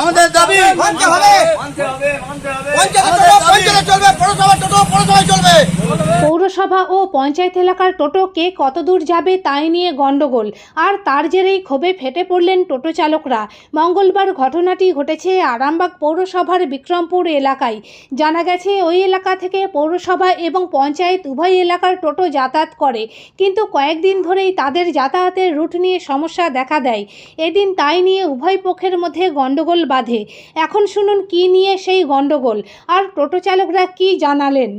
আমাদের দাবি মানতে হবে। পঞ্চায়েত টোটো পৌরসভা ও পঞ্চায়েত এলাকার টোটো কে কতদূর যাবে তাই নিয়ে গণ্ডগোল আর তার জেরেই ক্ষোভে ফেটে পড়লেন টোটো চালকরা। মঙ্গলবার ঘটনাটি ঘটেছে আরামবাগ পৌরসভার বিক্রমপুর এলাকায়। জানা গেছে, ওই এলাকা থেকে পৌরসভা এবং পঞ্চায়েত উভয় এলাকার টোটো যাতায়াত করে। কিন্তু কয়েকদিন ধরেই তাদের যাতায়াতের রুট নিয়ে সমস্যা দেখা দেয়। এদিন তাই নিয়ে উভয় পক্ষের মধ্যে গণ্ডগোল বাধে। এখন শুনুন কি নিয়ে সেই গণ্ডগোল আর টোটো চালকরা কি জানালেন?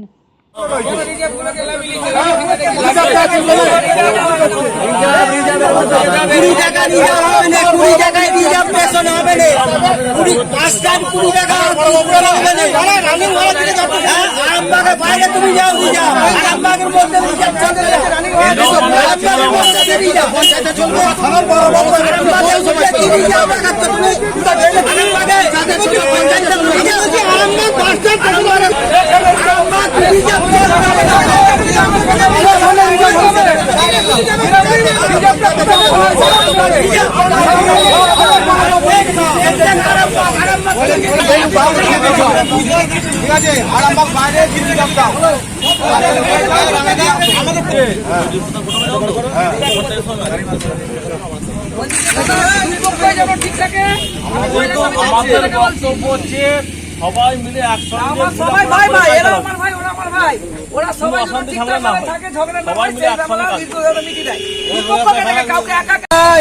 বাইরে তুমি যাও রিজার্ভ আরামবাগের মধ্যে রিজার্ভ চলবে না। আরামবাগের মধ্যে রিজার্ভ পঞ্চায়েতে চলবে আরামবাগের মধ্যে কি রিজার্ভ রাখাচ্ছ তুমি? আরামবাগে যাতে চলবে পঞ্চায়েতে রিজার্ভ হচ্ছে আরামবাগ পাঁচ টাইম চলবে না। আরামবাগ রিজার্ভ সবাই মিলে একসঙ্গে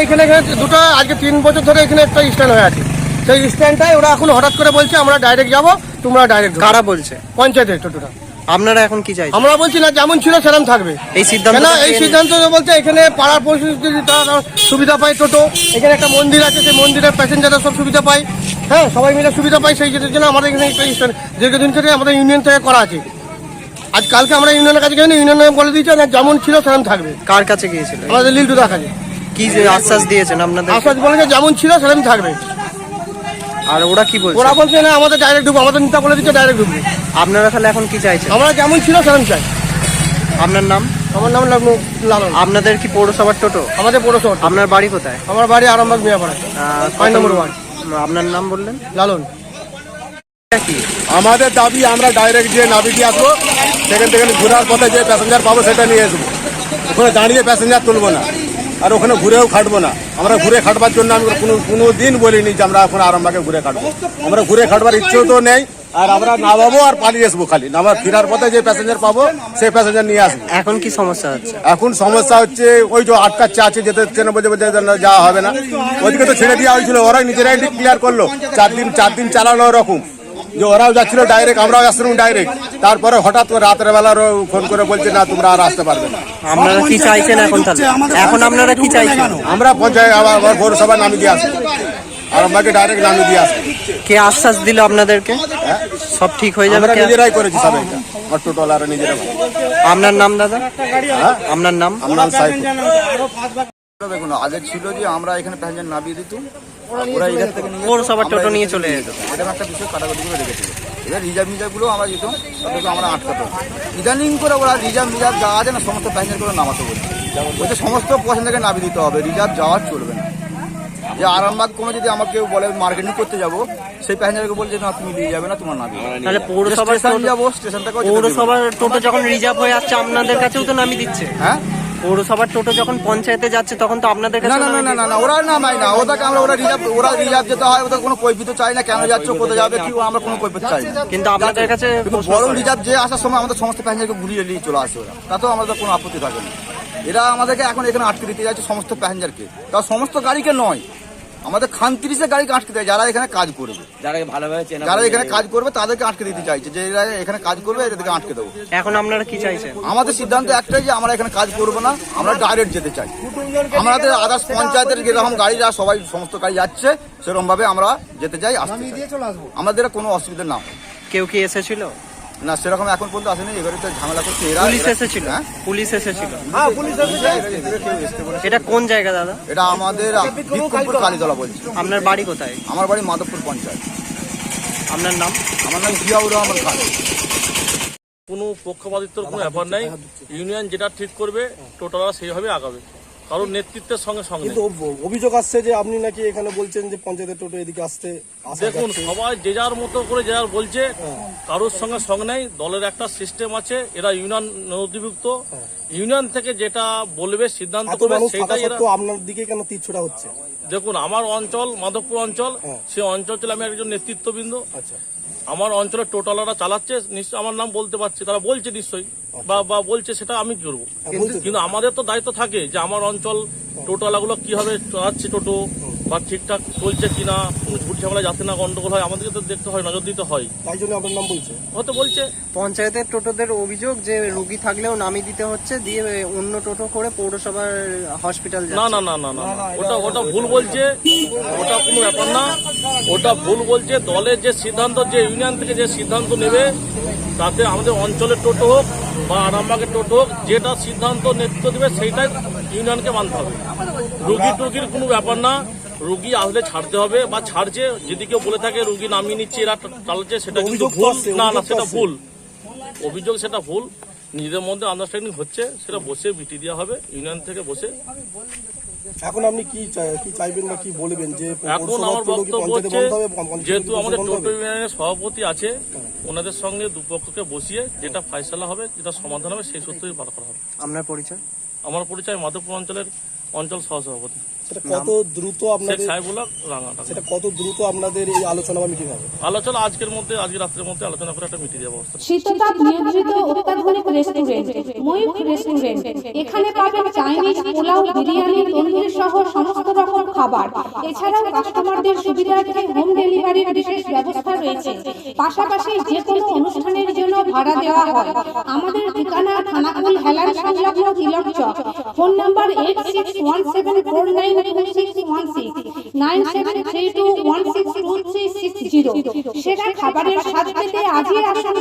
এখানে এখানে দুটো আজকে তিন বছর ধরে এখানে একটা স্ট্যান্ড হয়ে আছে। সেই স্ট্যান্ডটাই ওরা এখন হঠাৎ করে বলছে আমরা ডাইরেক্ট যাব তোমরা ডাইরেক্ট কারা বলছে? পঞ্চায়েতের টোটোটা। আপনারা এখন কি চাইছেন? আমরা বলছি না যেমন ছিল সেরকম থাকবে। এই সিদ্ধান্ত কেন? এই সিদ্ধান্ত বলতে এখানে পাড়ার পরিস্থিতি তারা সুবিধা পায় টোটো। এখানে একটা মন্দির আছে সেই মন্দিরের প্যাসেঞ্জাররা সব সুবিধা পায়। হ্যাঁ সবাই মিলে সুবিধা পায় সেই জন্য আমাদের এখানে দীর্ঘদিন থেকে আমাদের ইউনিয়ন থেকে করা আছে। আজ কালকে আমরা ইউনিয়নের কাছে গেলে ইউনিয়ন বলে দিয়েছে না যেমন ছিল সেরকম থাকবে। কার কাছে গিয়েছিল? আমাদের লিল্টু কাছে। কি যে আশ্বাস দিয়েছেন আপনাদের? আশ্বাস বলেছে যেমন ছিল সেরকম থাকবে। আর ওরা কি বলছে? ওরা বলছে না আমাদের ডাইরেক্ট ঢুকবো আমাদের নেতা বলে দিচ্ছে ডাইরেক্ট ঢুকবে আপনারা তাহলে এখন কি চাইছেন? আমরা যেমন ছিল সেরকম চাই। আপনার নাম? আমার নাম লালন লালন। আপনাদের কি পৌরসভার টোটো? আমাদের পৌরসভা আপনার বাড়ি কোথায়? আমার বাড়ি আরামবাগ মিয়াপাড়া ছয় নম্বর ওয়ার্ড। আপনার নাম বললেন? লালন। কি? আমাদের দাবি আমরা ডাইরেক্ট যে নাবি দিয়ে আসব সেখান থেকে ঘোরার পথে যে প্যাসেঞ্জার পাবো সেটা নিয়ে আসব। ওখানে দাঁড়িয়ে প্যাসেঞ্জার তুলবো না। আর ওখানে ঘুরেও খাটবো না। আমরা ঘুরে খাটবার জন্য আমি কোনো কোনো দিন বলিনি যে আমরা এখন আরামবাগে ঘুরে খাটবো। আমরা ঘুরে খাটবার ইচ্ছেও তো নেই আর আমরা নামাবো আর পালিয়ে আসব খালি। আমার ফেরার পথে যে প্যাসেঞ্জার পাবো সেই প্যাসেঞ্জার নিয়ে আসব। এখন কি সমস্যা হচ্ছে? এখন সমস্যা হচ্ছে ওই যে আটকাচ্ছে আছে যেতে হচ্ছে না বলছে বলছে না, যাওয়া হবে না। ওদিকে তো ছেড়ে দেওয়া হয়েছিল ওরাই নিজেরাই ক্লিয়ার করল। চার দিন চার দিন চালানো ওরকম। যে ওরাও যাচ্ছিল ডাইরেক্ট আমরাও আসছিলাম ডাইরেক্ট তারপরে হঠাৎ করে রাতের বেলা ফোন করে বলছে না তোমরা আর আসতে পারবে না। আপনারা কি চাইছেন এখন তাহলে? এখন আপনারা কি চাইছেন? আমরা পঞ্চায়েত আবার আবার পৌরসভা নামিয়ে দিয়ে আসব আর আমাকে ডাইরেক্ট নামিয়ে দিয়ে আসব কে আশ্বাস দিল আপনাদেরকে? সব ঠিক হয়ে যাবে আমরা নিজেরাই করেছি সবাই আমার টোটোলারা নিজেরা আপনার নাম দাদা? হ্যাঁ? আপনার নাম? আমরা সাইড দেখুন আগে ছিল যে আমরা এখানে প্যাসেঞ্জার নামিয়ে দিতাম ওরা এখান থেকে নিয়ে পৌরসভার টোটো নিয়ে চলে নিয়ে যেত। এরকম একটা বিষয় কাটাকাটি করে রেখেছিল। এবার রিজার্ভ মিজার্ভগুলো আমরা যেতাম তাদেরকে আমরা আটকাতো ইদানিং করে ওরা রিজার্ভ মিজার্ভ যা আছে না সমস্ত প্যাসেঞ্জার করে নামাতে বলছে। বলছে সমস্ত প্যাসেঞ্জারকে নামিয়ে দিতে হবে রিজার্ভ যাওয়া চলবে না। যে আরামবাগ কোনো যদি আমাকে বলে মার্কেটিং করতে যাব সেই প্যাসেঞ্জারকে বলছে না তুমি নিয়ে যাবে না তোমার নামিয়ে তাহলে পৌরসভার স্টেশন যাব স্টেশন থেকে পৌরসভার টোটো যখন রিজার্ভ হয়ে আসছে আপনাদের কাছেও তো নামিয়ে দিচ্ছে। হ্যাঁ? পৌরসভার টোটো যখন পঞ্চায়েতে যাচ্ছে তখন তো আপনাদের কাছে না না না না না না ওরা নামাই না ওদেরকে আমরা ওরা রিজার্ভ ওরা রিজার্ভ যেতে হয় ওদের কোনো কৈফিত চাই না কেন যাচ্ছে কোথায় যাবে কি আমরা কোনো কৈফিত চাই না। কিন্তু আপনাদের কাছে বড় রিজার্ভ যে আসার সময় আমাদের সমস্ত প্যাসেঞ্জারকে ঘুরিয়ে নিয়ে চলে আসে ওরা। তাতেও আমাদের কোনো আপত্তি থাকে না। এরা আমাদেরকে এখন এখানে আটকে দিতে যাচ্ছে সমস্ত প্যাসেঞ্জারকে তা সমস্ত গাড়িকে নয় আমাদের খানত্রিশে গাড়িকে আটকে দেয় যারা এখানে কাজ করবে। যারা ভালোভাবে চেনা যারা এখানে কাজ করবে তাদেরকে আটকে দিতে চাইছে। যে এরা এখানে কাজ করবে এদেরকে আটকে দেবো। এখন আপনারা কি চাইছেন? আমাদের সিদ্ধান্ত একটাই যে আমরা এখানে কাজ করব না আমরা ডাইরেক্ট যেতে চাই। আমাদের আদার্স পঞ্চায়েতের যেরকম গাড়িরা সবাই সমস্ত গাড়ি যাচ্ছে সেরকম ভাবে আমরা যেতে চাই আসতে চাই। আমাদের কোনো অসুবিধা না। হয়। কেউ কি এসেছিল? না সেরকম এখন পর্যন্ত আসেনি এবারে তো ঝামেলা করছে এরা। পুলিশ এসেছিল? হ্যাঁ? পুলিশ এসেছিল? হ্যাঁ পুলিশ এসেছে। এরা কেউ আসতে বলেছে। এটা কোন জায়গা দাদা? এটা আমাদের বিক্রমপুর কালীতলা বলছি। আপনার বাড়ি কোথায়? আমার বাড়ি মাধবপুর পঞ্চায়েত। আপনার নাম? আমার নাম জিয়াউর রহমান খান। কোনো পক্ষপাতিত্বর কোনো ব্যাপার নাই। ইউনিয়ন যেটা ঠিক করবে টোটালরা সেইভাবে আগাবে। কারোর নেতৃত্বের সঙ্গে সঙ্গে কিন্তু অভিযোগ আসছে যে আপনি নাকি এখানে বলছেন যে পঞ্চায়েতের টোটো এদিকে আসতে দেখুন সবাই যে যার মতো করে যে যার বলছে কারোর সঙ্গে সঙ্গে নেই দলের একটা সিস্টেম আছে এরা ইউনিয়ন নথিভুক্ত। ইউনিয়ন থেকে যেটা বলবে সিদ্ধান্ত করবে সেটাই আপনার দিকে কেন তীর হচ্ছে? দেখুন আমার অঞ্চল মাধবপুর অঞ্চল সে অঞ্চল ছিল আমি একজন নেতৃত্ববৃন্দ। আচ্ছা। আমার অঞ্চলের টোটালরা চালাচ্ছে নিশ্চয় আমার নাম বলতে পারছে তারা বলছে নিশ্চয়ই বা বা বলছে সেটা আমি কি করব কিন্তু আমাদের তো দায়িত্ব থাকে যে আমার অঞ্চল টোটালাগুলো কীভাবে চালাচ্ছে টোটো বা ঠিকঠাক চলছে কিনা কোনো ঝুট ঝামেলা যাতে না গন্ডগোল হয় আমাদেরকে তো দেখতে হয় নজর দিতে হয়। তাই জন্য আপনার নাম বলছে? হয়তো বলছে। পঞ্চায়েতের টোটোদের অভিযোগ যে রুগী থাকলেও নামিয়ে দিতে হচ্ছে দিয়ে অন্য টোটো করে পৌরসভার হসপিটাল না না না না না না। ওটা ওটা ভুল বলছে ওটা কোনো ব্যাপার না। ওটা ভুল বলছে দলের যে সিদ্ধান্ত যে ইউনিয়ন থেকে যে সিদ্ধান্ত নেবে তাতে আমাদের অঞ্চলের টোটো হোক বা আরামবাগের টোটো হোক যেটা সিদ্ধান্ত নেতৃত্ব দেবে সেইটাই ইউনিয়নকে মানতে হবে। রুগী টুগির কোনো ব্যাপার না। রুগী আসলে ছাড়তে হবে বা ছাড়ছে যদি কেউ বলে থাকে রুগী নামিয়ে নিচ্ছে এরা চালাচ্ছে সেটা কিন্তু ভুল। না না সেটা ভুল। অভিযোগ সেটা ভুল। নিজেদের মধ্যে আন্ডারস্ট্যান্ডিং হচ্ছে সেটা বসে মিটি দেওয়া হবে ইউনিয়ন থেকে বসে। এখন আপনি কি চাই- কি চাইবেন বা কি বলবেন যে এখন আমার বক্তব্য হচ্ছে যেহেতু আমাদের টোটো ইউনিয়নের সভাপতি আছে ওনাদের সঙ্গে দুপক্ষকে বসিয়ে যেটা ফাইসলা হবে যেটা সমাধান হবে সেই সূত্রেই বার করা হবে। আপনার পরিচয়? আমার পরিচয় মাধবপুর অঞ্চলের অঞ্চল সহসভাপতি। সেটা কত দ্রুত আপনাদের সাহেবুল্লাহ রাঙাটা সেটা কত দ্রুত আপনাদের এই আলোচনা বা মিটিং হবে? আলোচনা আজকের মধ্যে আজকে রাত্রের মধ্যে আলোচনা করে একটা মিটিয়ে দেওয়া ব্যবস্থা শীততাপ নিয়ন্ত্রিত অত্যাধুনিক রেস্টুরেন্ট ময়ূখ রেস্টুরেন্ট এখানে পাবেন চাইনিজ পোলাও বিরিয়ানি তন্দুরি সহ সমস্ত রকম খাবার। এছাড়াও কাস্টমারদের সুবিধার্থে হোম ডেলিভারির বিশেষ ব্যবস্থা রয়েছে। পাশাপাশি যে কোনো অনুষ্ঠানের জন্য ভাড়া দেওয়া হয়। আমাদের ঠিকানা থানাকুল হেলান সংলগ্ন Tilak Chak. Phone number eight six one seven four nine two six one six nine seven three two one six two three six zero সেরা খাবারের স্বাদ পেতে আজই আসুন